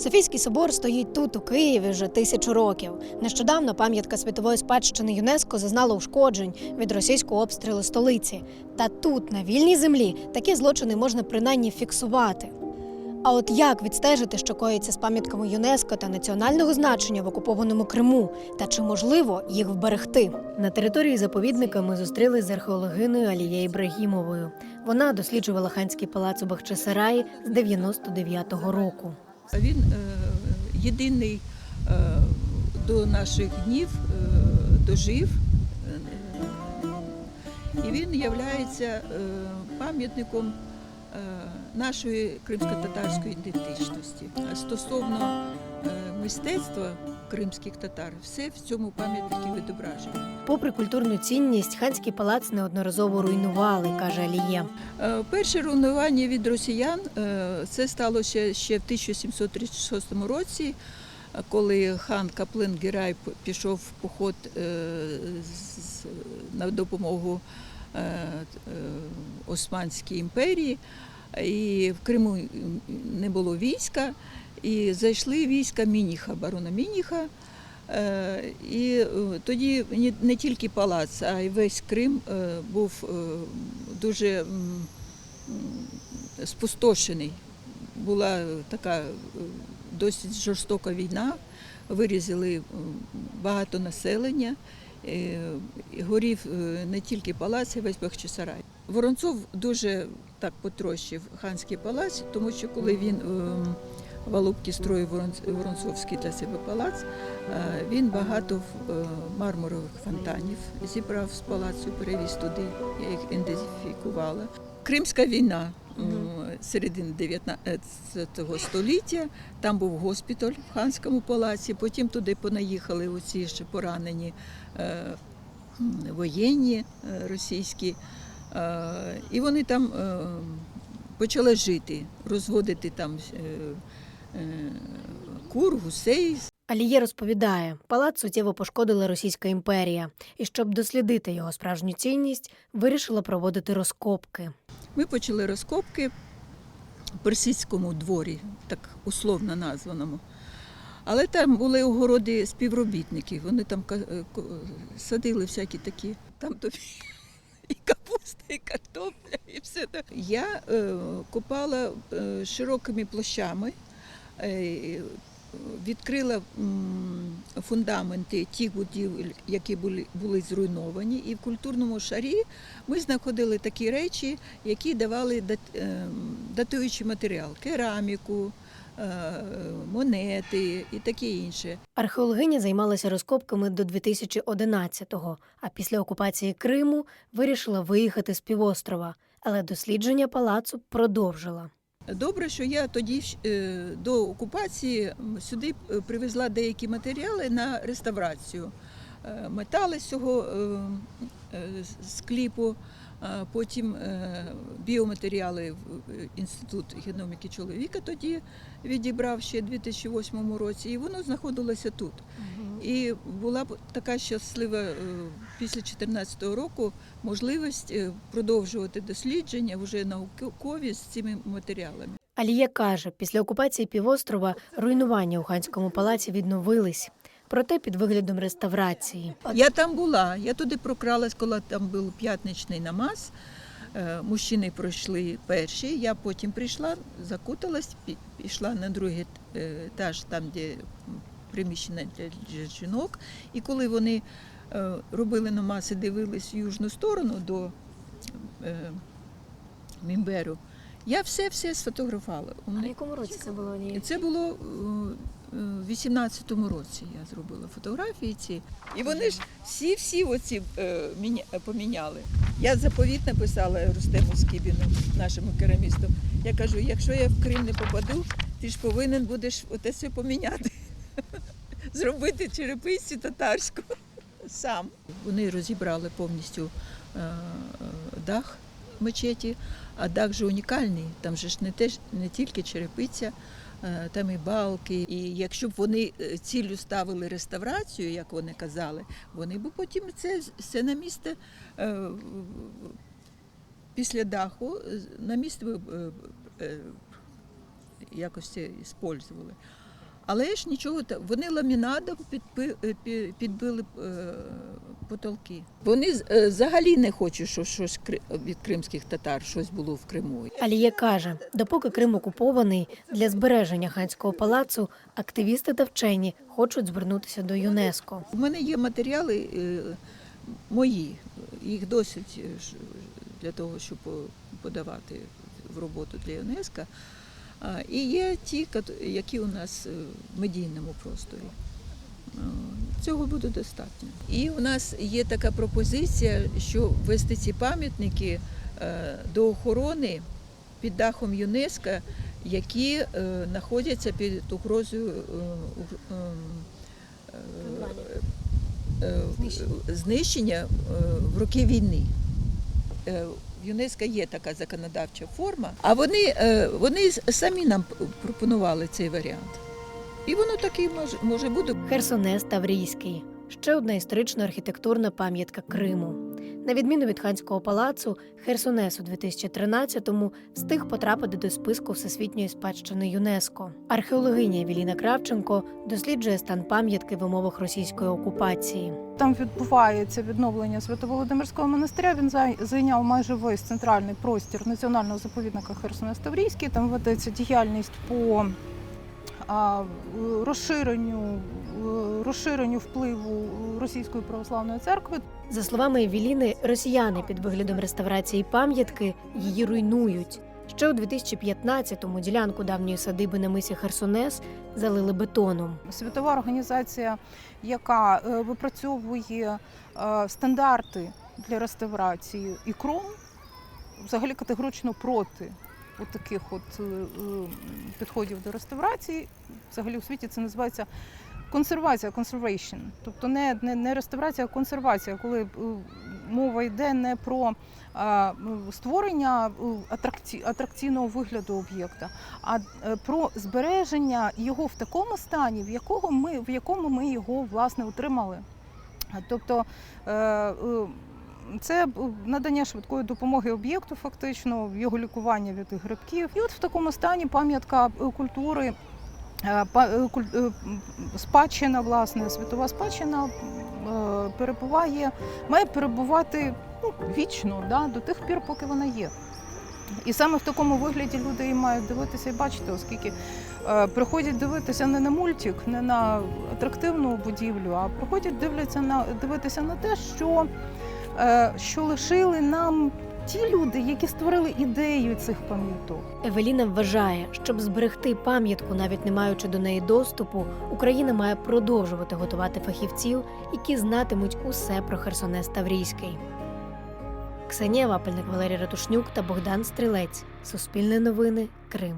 Софійський собор стоїть тут, у Києві, вже тисячу років. Нещодавно пам'ятка світової спадщини ЮНЕСКО зазнала ушкоджень від російського обстрілу столиці. Та тут, на вільній землі, такі злочини можна принаймні фіксувати. А от як відстежити, що коїться з пам'ятками ЮНЕСКО та національного значення в окупованому Криму, та чи можливо їх вберегти? На території заповідника ми зустрілися з археологиною Алією Ібрагімовою. Вона досліджувала ханський палац у Бахчисараї з 99-го року. Він е, єдиний е, до наших днів е, дожив, і він є пам'ятником нашої кримсько-татарської ідентичності. А Стосовно е, мистецтва кримських татар, все в цьому пам'ятнику відображено. Попри культурну цінність, ханський палац неодноразово руйнували, каже Аліє. Е, Перше руйнування від росіян е, це сталося ще в 1736 році, е, коли хан Каплин Герай пішов в поход е, на допомогу е, е, Османській імперії, і в Криму не було війська, і зайшли війська Мініха, барона Мініха. Е, І е, тоді не тільки палац, а й весь Крим е, був дуже спустошений. Була така досить жорстока війна, вирізали багато населення, горів не тільки палац, а й весь Бахчисарай. Воронцов дуже так потрощив ханський палац, тому що коли він ем, в Алубці строїв Воронцовський для себе палац, е, він багато е, мармурових фонтанів зібрав з палацу, перевіз туди, я їх ідентифікувала. Кримська війна середини 19 століття, там був госпіталь в ханському палаці, потім туди понаїхали оці ж поранені е, воєнні е, російські. Е, І вони там е, почали жити, розводити там е, кур, гусей. Аліє розповідає, палац суттєво пошкодила Російська імперія, і щоб дослідити його справжню цінність, вирішила проводити розкопки. Ми почали розкопки в персидському дворі, так условно названому. Але там були огороди співробітників, вони там садили всякі такі, там тобі капуста, картопля, і все так. Я е, копала е, широкими площами, е, відкрила м, фундаменти тих будівель, які були, були зруйновані, і в культурному шарі ми знаходили такі речі, які давали дат- ем, датуючий матеріал кераміку, е, монети і таке інше. Археологиня займалася розкопками до 2011-го, а після окупації Криму вирішила виїхати з півострова, але дослідження палацу продовжила. Добре, що я тоді е, до окупації сюди е, привезла деякі матеріали на реставрацію. Е, Метали з цього е, е, з кліпу, а потім е, біоматеріали в Інститут геноміки чоловіка тоді відібрав ще у 2008 році, і воно знаходилося тут. І була б така щаслива е, після 2014 року можливість е, продовжувати дослідження вже наукові з цими матеріалами. Аліє каже, після окупації півострова руйнування у ханському палаці відновились, проте під виглядом реставрації. Я там була, я туди прокралась, коли там був п'ятничний намаз. Е, Мужчини пройшли перші, я потім прийшла, закуталась, пішла на другий е, етаж, там, де приміщення для жінок. І коли вони е, робили намаз і дивились в южну сторону до Мімберу, я все-все сфотографувала. У мене якому році це було це було в 18-му році. Я зробила фотографії ці. І вони ж всі-всі оці е, міня- поміняли. Я заповіт написала Рустему Скібіну, нашому керамісту. Я кажу, якщо я в Крим не попаду, ти ж повинен будеш оте все поміняти. Зробити черепицю татарську сам. Вони розібрали повністю е, е, дах мечеті, а дах же унікальний. Там же ж не, теж, не тільки черепиця, там і балки. І якщо б вони е, ціллю ставили реставрацію, як вони казали, вони б потім це все на місце е, після даху е, на місце е, е, якось це іспользували. Але ж нічого вони ламінадом е, підбили е, потолки. Вони е, взагалі не хочуть, що щось від кримських татар щось було в Криму. Алія каже, допоки Крим окупований, для збереження ханського палацу активісти та вчені хочуть звернутися до ЮНЕСКо. У мене є матеріали мої, їх досить для того, щоб по- подавати в роботу для ЮНЕСКО. І є ті, які у нас е, в медійному просторі. Цього буде достатньо. І у нас є така пропозиція, що ввести ці пам'ятники е, до охорони під дахом ЮНЕСКО, які е, знаходяться під угрозою уг- знищення в роки війни. Е, В ЮНЕСКО є така законодавча форма, а вони, е, вони самі нам пропонували цей варіант. І воно такий може, може бути. Херсонес Таврійський ще одна історично архітектурна пам'ятка Криму. На відміну від ханського палацу, Херсонес у 2013-му встиг потрапити до списку всесвітньої спадщини ЮНЕСКО. Археологиня Евеліна Кравченко досліджує стан пам'ятки в умовах російської окупації. Там відбувається відновлення Свято-Володимирського монастиря. Він зай- зайняв майже весь центральний простір національного заповідника Херсонес Таврійський. Там ведеться діяльність по розширенню, е, розширенню впливу Російської православної церкви. За словами Евеліни, росіяни під виглядом реставрації пам'ятки її руйнують. Ще у 2015-му ділянку давньої садиби на мисі Херсонес залили бетоном. Світова організація, яка е, випрацьовує е, стандарти для реставрації і кром, взагалі категорично проти от таких от е, е, підходів до реставрації. Взагалі у світі це називається консервація, conservation. Тобто не, не, не реставрація, а консервація, коли е, мова йде не про е, створення атракці- атракційного вигляду об'єкта, а про збереження його в такому стані, в якого ми в якому ми його власне утримали. А, Тобто це надання швидкої допомоги об'єкту, фактично, його лікування від грибків. І от в такому стані пам'ятка е, культури. е, е, е, Спадщина, власне, світова спадщина е, перебуває, має перебувати ну, вічно, да, до тих пір, поки вона є. І саме в такому вигляді люди і мають дивитися і бачити, оскільки е, приходять дивитися не на мультик, не на атрактивну будівлю, а приходять дивляться на дивитися на те, що, е, що лишили нам ті люди, які створили ідею цих пам'яток. Евеліна вважає, щоб зберегти пам'ятку, навіть не маючи до неї доступу, Україна має продовжувати готувати фахівців, які знатимуть усе про Херсонес Таврійський. Ксенія Вапельник, Валерій Ратушнюк та Богдан Стрілець. Суспільне новини. Крим.